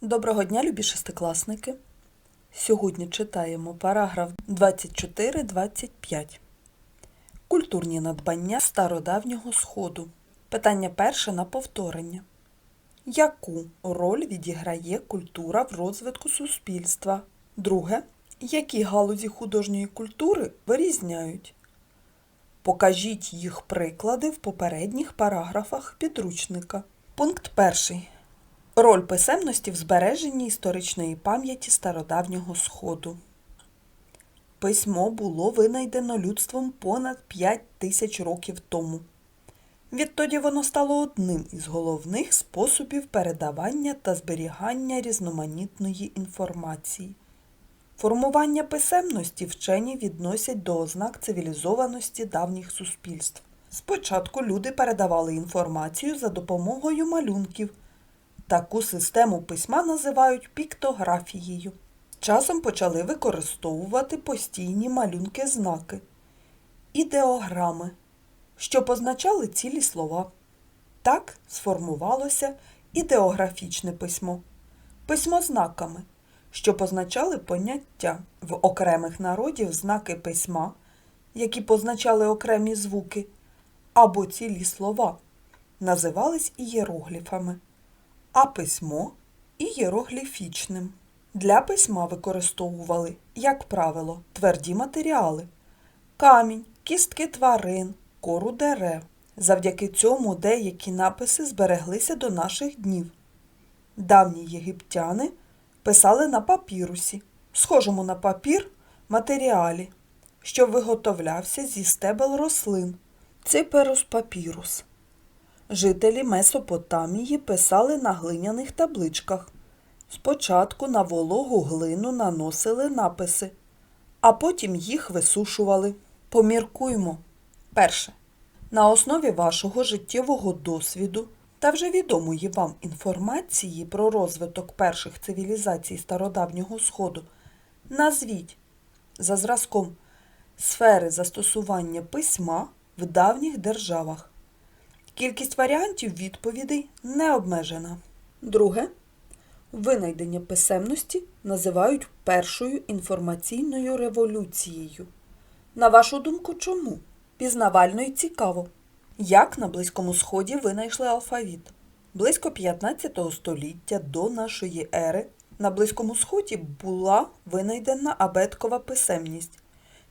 Доброго дня, любі шестикласники. Сьогодні читаємо параграф 24-25. Культурні надбання стародавнього Сходу. Питання перше на повторення. Яку роль відіграє культура в розвитку суспільства? Друге. Які галузі художньої культури вирізняють? Покажіть їх приклади в попередніх параграфах підручника. Пункт перший. Роль писемності в збереженні історичної пам'яті стародавнього Сходу. Письмо було винайдено людством понад 5 тисяч років тому. Відтоді воно стало одним із головних способів передавання та зберігання різноманітної інформації. Формування писемності вчені відносять до ознак цивілізованості давніх суспільств. Спочатку люди передавали інформацію за допомогою малюнків. Таку систему письма називають піктографією. Часом почали використовувати постійні малюнки-знаки, ідеограми, що позначали цілі слова. Так сформувалося ідеографічне письмо, письмо знаками, що позначали поняття в окремих народів знаки письма, які позначали окремі звуки, або цілі слова, називались ієрогліфами а письмо ієрогліфічним. Для письма використовували, як правило, тверді матеріали камінь, кістки тварин, кору дерев. Завдяки цьому деякі написи збереглися до наших днів. Давні єгиптяни писали на папірусі, схожому на папір матеріалі, що виготовлявся зі стебел рослин. Циперус папірус. Жителі Месопотамії писали на глиняних табличках. Спочатку на вологу глину наносили написи, а потім їх висушували. Поміркуймо. Перше. На основі вашого життєвого досвіду та вже відомої вам інформації про розвиток перших цивілізацій стародавнього Сходу назвіть за зразком сфери застосування письма в давніх державах. Кількість варіантів відповідей не обмежена. Друге. Винайдення писемності називають першою інформаційною революцією. На вашу думку, чому? Пізнавально і цікаво. Як на Близькому Сході винайшли алфавіт? Близько 15 століття до нашої ери на Близькому Сході була винайдена абеткова писемність.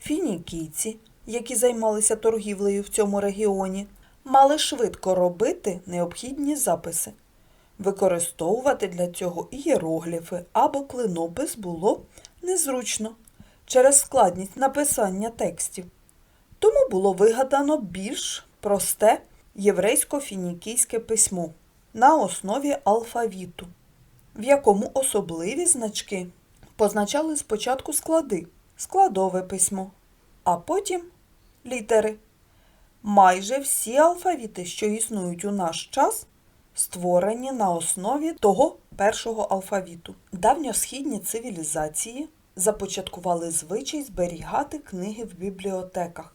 Фінікійці, які займалися торгівлею в цьому регіоні, мали швидко робити необхідні записи. Використовувати для цього ієрогліфи або клинопис було незручно через складність написання текстів. Тому було вигадано більш просте єврейсько-фінікійське письмо на основі алфавіту, в якому особливі значки позначали спочатку склади, складове письмо, а потім літери. Майже всі алфавіти, що існують у наш час, створені на основі того першого алфавіту. Давньосхідні цивілізації започаткували звичай зберігати книги в бібліотеках.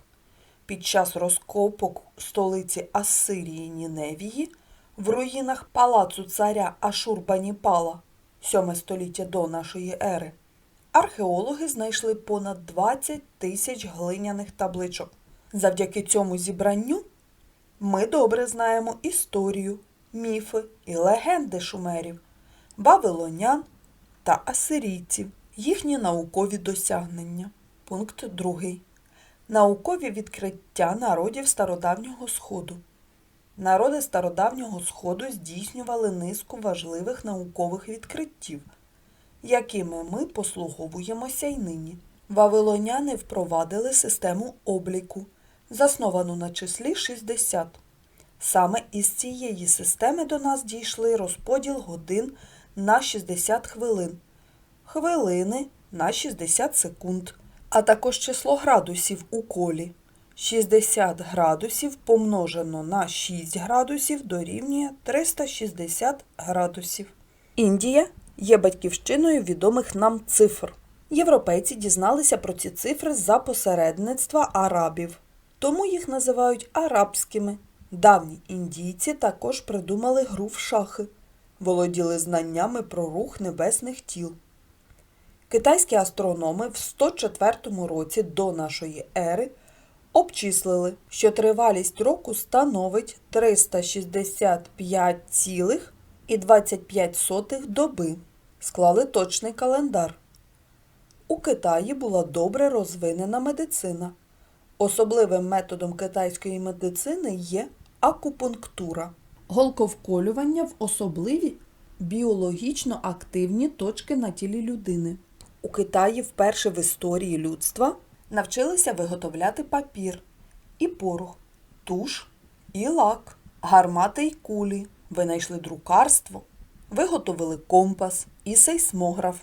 Під час розкопок столиці Ассирії Ніневії в руїнах палацу царя Ашурбаніпала 7 століття до нашої ери археологи знайшли понад 20 тисяч глиняних табличок. Завдяки цьому зібранню ми добре знаємо історію, міфи і легенди шумерів, вавилонян та асирійців, їхні наукові досягнення. Пункт 2. Наукові відкриття народів Стародавнього Сходу. Народи Стародавнього Сходу здійснювали низку важливих наукових відкриттів, якими ми послуговуємося й нині. Вавилоняни впровадили систему обліку засновану на числі 60. Саме із цієї системи до нас дійшли розподіл годин на 60 хвилин, хвилини на 60 секунд, а також число градусів у колі. 60 градусів помножено на 6 градусів дорівнює 360 градусів. Індія є батьківщиною відомих нам цифр. Європейці дізналися про ці цифри за посередництва арабів тому їх називають арабськими. Давні індійці також придумали гру в шахи. володіли знаннями про рух небесних тіл. Китайські астрономи в 104 році до нашої ери обчислили, що тривалість року становить 365,25 доби. Склали точний календар. У Китаї була добре розвинена медицина. Особливим методом китайської медицини є акупунктура. Голковколювання в особливі біологічно активні точки на тілі людини. У Китаї вперше в історії людства навчилися виготовляти папір і порох, туш і лак, гармати й кулі, винайшли друкарство, виготовили компас і сейсмограф,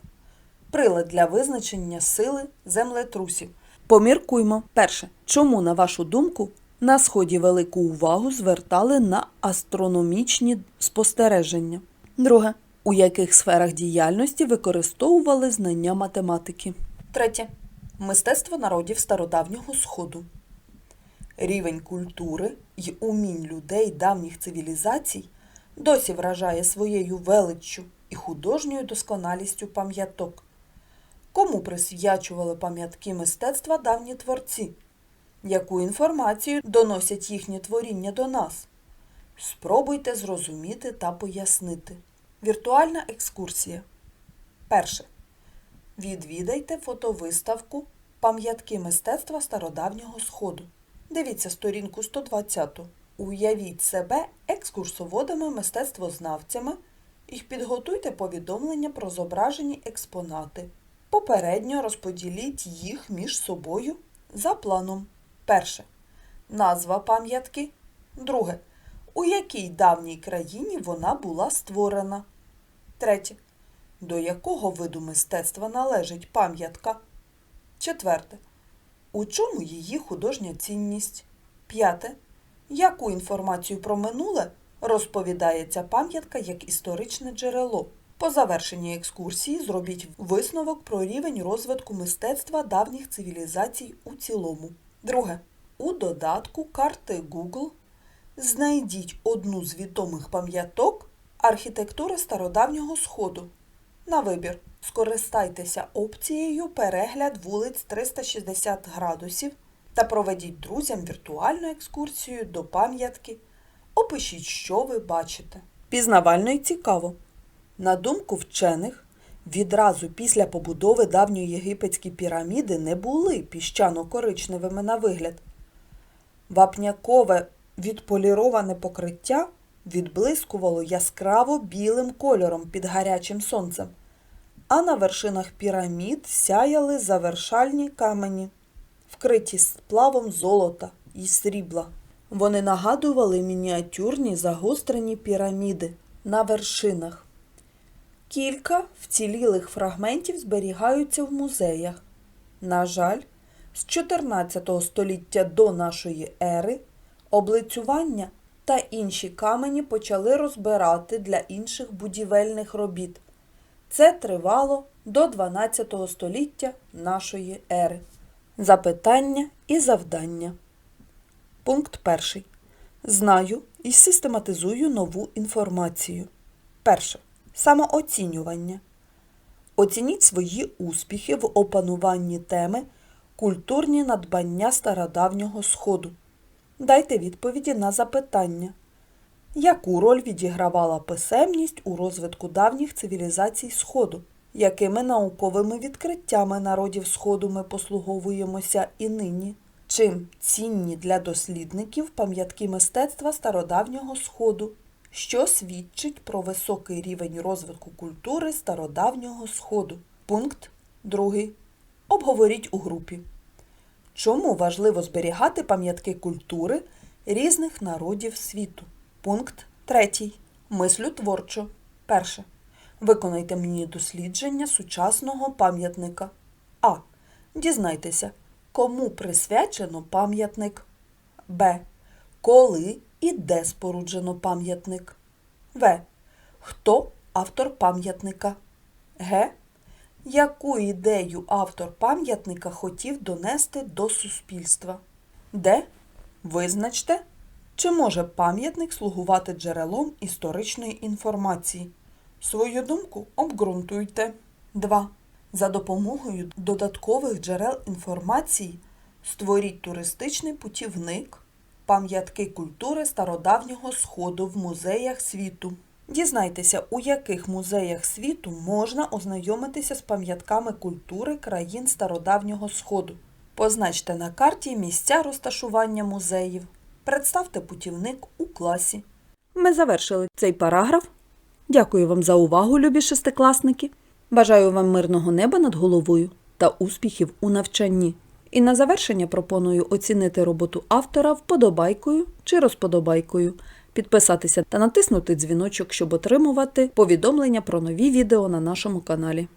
прилад для визначення сили землетрусів. Поміркуймо. Перше. Чому, на вашу думку, на сході велику увагу звертали на астрономічні спостереження? Друге. У яких сферах діяльності використовували знання математики? Третє. Мистецтво народів стародавнього Сходу. Рівень культури й умінь людей давніх цивілізацій досі вражає своєю величчю і художньою досконалістю пам'яток. Кому присвячували пам'ятки мистецтва давні творці? Яку інформацію доносять їхні творіння до нас? Спробуйте зрозуміти та пояснити. Віртуальна екскурсія. Перше. Відвідайте фотовиставку Пам'ятки мистецтва стародавнього Сходу. Дивіться сторінку 120. Уявіть себе екскурсоводами, мистецтвознавцями і підготуйте повідомлення про зображені експонати. Попередньо розподіліть їх між собою за планом. Перше. Назва пам'ятки. Друге. У якій давній країні вона була створена. Третє. До якого виду мистецтва належить пам'ятка? Четверте. У чому її художня цінність? П'яте. Яку інформацію про минуле розповідає ця пам'ятка як історичне джерело? По завершенні екскурсії зробіть висновок про рівень розвитку мистецтва давніх цивілізацій у цілому. Друге. У додатку карти Google знайдіть одну з відомих пам'яток архітектури стародавнього Сходу. На вибір скористайтеся опцією Перегляд вулиць 360 градусів та проведіть друзям віртуальну екскурсію до пам'ятки. Опишіть, що ви бачите. Пізнавально і цікаво. На думку вчених, відразу після побудови давньоєгипетські піраміди не були піщано-коричневими на вигляд. Вапнякове відполіроване покриття відблискувало яскраво білим кольором під гарячим сонцем, а на вершинах пірамід сяяли завершальні камені, вкриті сплавом золота і срібла. Вони нагадували мініатюрні загострені піраміди на вершинах. Кілька вцілілих фрагментів зберігаються в музеях. На жаль, з 14 століття до нашої ери облицювання та інші камені почали розбирати для інших будівельних робіт. Це тривало до 12 століття нашої ери. Запитання і завдання. Пункт перший. Знаю і систематизую нову інформацію. Перше. Самооцінювання. Оцініть свої успіхи в опануванні теми Культурні надбання стародавнього Сходу. Дайте відповіді на запитання. Яку роль відігравала писемність у розвитку давніх цивілізацій Сходу? Якими науковими відкриттями народів Сходу ми послуговуємося і нині? Чим цінні для дослідників пам'ятки мистецтва стародавнього Сходу, що свідчить про високий рівень розвитку культури стародавнього Сходу? Пункт 2. Обговоріть у групі. Чому важливо зберігати пам'ятки культури різних народів світу? Пункт 3. Мислю творчо. Перше. Виконайте мені дослідження сучасного пам'ятника. А. Дізнайтеся, кому присвячено пам'ятник. Б. Коли і де споруджено пам'ятник. В. Хто автор пам'ятника? Г. Яку ідею автор пам'ятника хотів донести до суспільства? Де? Визначте, чи може пам'ятник слугувати джерелом історичної інформації. Свою думку обґрунтуйте. 2. За допомогою додаткових джерел інформації створіть туристичний путівник, пам'ятки культури стародавнього сходу в музеях світу. Дізнайтеся, у яких музеях світу можна ознайомитися з пам'ятками культури країн стародавнього сходу. Позначте на карті місця розташування музеїв. Представте путівник у класі. Ми завершили цей параграф. Дякую вам за увагу, любі шестикласники. Бажаю вам мирного неба над головою та успіхів у навчанні. І на завершення пропоную оцінити роботу автора вподобайкою чи розподобайкою, підписатися та натиснути дзвіночок, щоб отримувати повідомлення про нові відео на нашому каналі.